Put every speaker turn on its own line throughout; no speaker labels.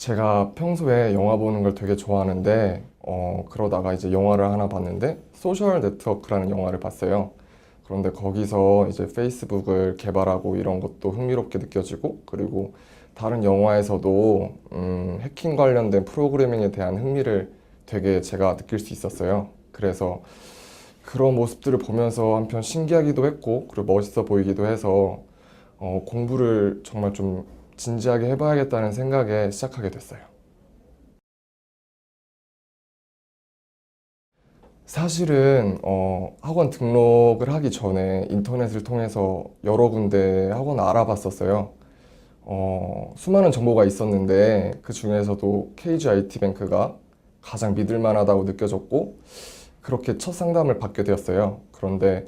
제가 평소에 영화 보는 걸 되게 좋아하는데, 어, 그러다가 이제 영화를 하나 봤는데, 소셜 네트워크라는 영화를 봤어요. 그런데 거기서 이제 페이스북을 개발하고 이런 것도 흥미롭게 느껴지고, 그리고 다른 영화에서도, 음, 해킹 관련된 프로그래밍에 대한 흥미를 되게 제가 느낄 수 있었어요. 그래서 그런 모습들을 보면서 한편 신기하기도 했고, 그리고 멋있어 보이기도 해서, 어, 공부를 정말 좀 진지하게 해봐야겠다는 생각에 시작하게 됐어요. 사실은 어, 학원 등록을 하기 전에 인터넷을 통해서 여러 군데 학원을 알아봤었어요. 어, 수많은 정보가 있었는데 그 중에서도 KG IT뱅크가 가장 믿을 만하다고 느껴졌고 그렇게 첫 상담을 받게 되었어요. 그런데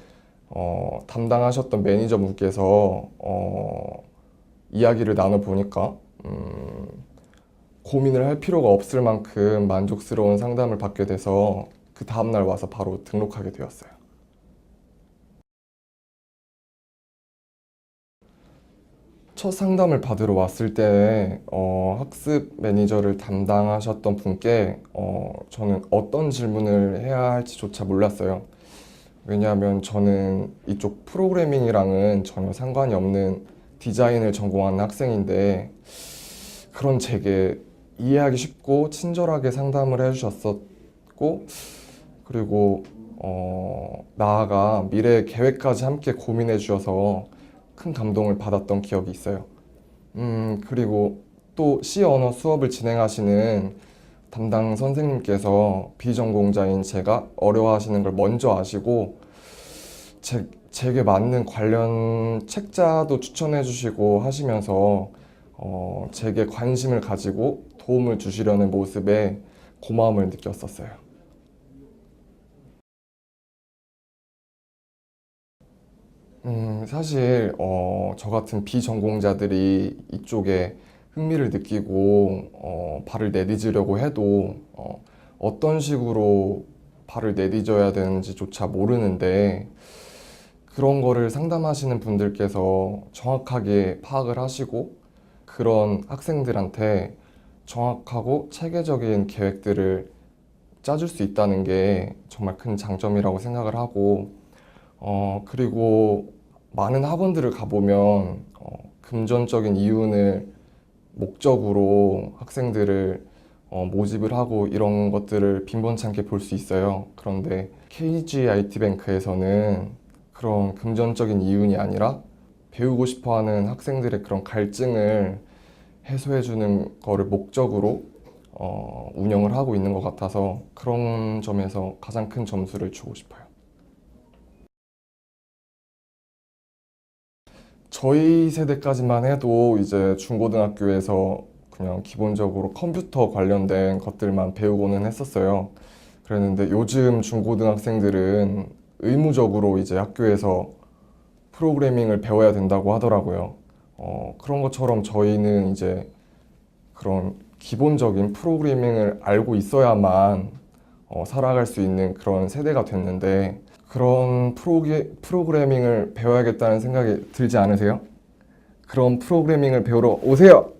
어, 담당하셨던 매니저분께서 어, 이야기를 나눠보니까 음, 고민을 할 필요가 없을 만큼 만족스러운 상담을 받게 돼서 그 다음날 와서 바로 등록하게 되었어요. 첫 상담을 받으러 왔을 때 어, 학습 매니저를 담당하셨던 분께 어, 저는 어떤 질문을 해야 할지조차 몰랐어요. 왜냐하면 저는 이쪽 프로그래밍이랑은 전혀 상관이 없는 디자인을 전공하는 학생인데 그런 제게 이해하기 쉽고 친절하게 상담을 해주셨었고 그리고 어, 나아가 미래 계획까지 함께 고민해 주셔서 큰 감동을 받았던 기억이 있어요. 음, 그리고 또 C 언어 수업을 진행하시는 담당 선생님께서 비전공자인 제가 어려워하시는 걸 먼저 아시고 제, 제게 맞는 관련 책자도 추천해 주시고 하시면서 어, 제게 관심을 가지고 도움을 주시려는 모습에 고마움을 느꼈었어요. 음, 사실 어, 저 같은 비전공자들이 이쪽에 흥미를 느끼고 어, 발을 내디디려고 해도 어, 어떤 식으로 발을 내디뎌야 되는지조차 모르는데 그런 거를 상담하시는 분들께서 정확하게 파악을 하시고 그런 학생들한테 정확하고 체계적인 계획들을 짜줄 수 있다는 게 정말 큰 장점이라고 생각을 하고 어, 그리고 많은 학원들을 가보면 어, 금전적인 이윤을 목적으로 학생들을 어, 모집을 하고 이런 것들을 빈번찮게 볼 수 있어요. 그런데 KG IT뱅크에서는 그런 금전적인 이윤이 아니라 배우고 싶어 하는 학생들의 그런 갈증을 해소해 주는 거를 목적으로 어, 운영을 하고 있는 것 같아서 그런 점에서 가장 큰 점수를 주고 싶어요. 저희 세대까지만 해도 이제 중고등학교에서 그냥 기본적으로 컴퓨터 관련된 것들만 배우고는 했었어요. 그랬는데 요즘 중고등학생들은 의무적으로 이제 학교에서 프로그래밍을 배워야 된다고 하더라고요. 어, 그런 것처럼 저희는 이제 그런 기본적인 프로그래밍을 알고 있어야만 어, 살아갈 수 있는 그런 세대가 됐는데 그런 프로게, 프로그래밍을 배워야겠다는 생각이 들지 않으세요? 그런 프로그래밍을 배우러 오세요!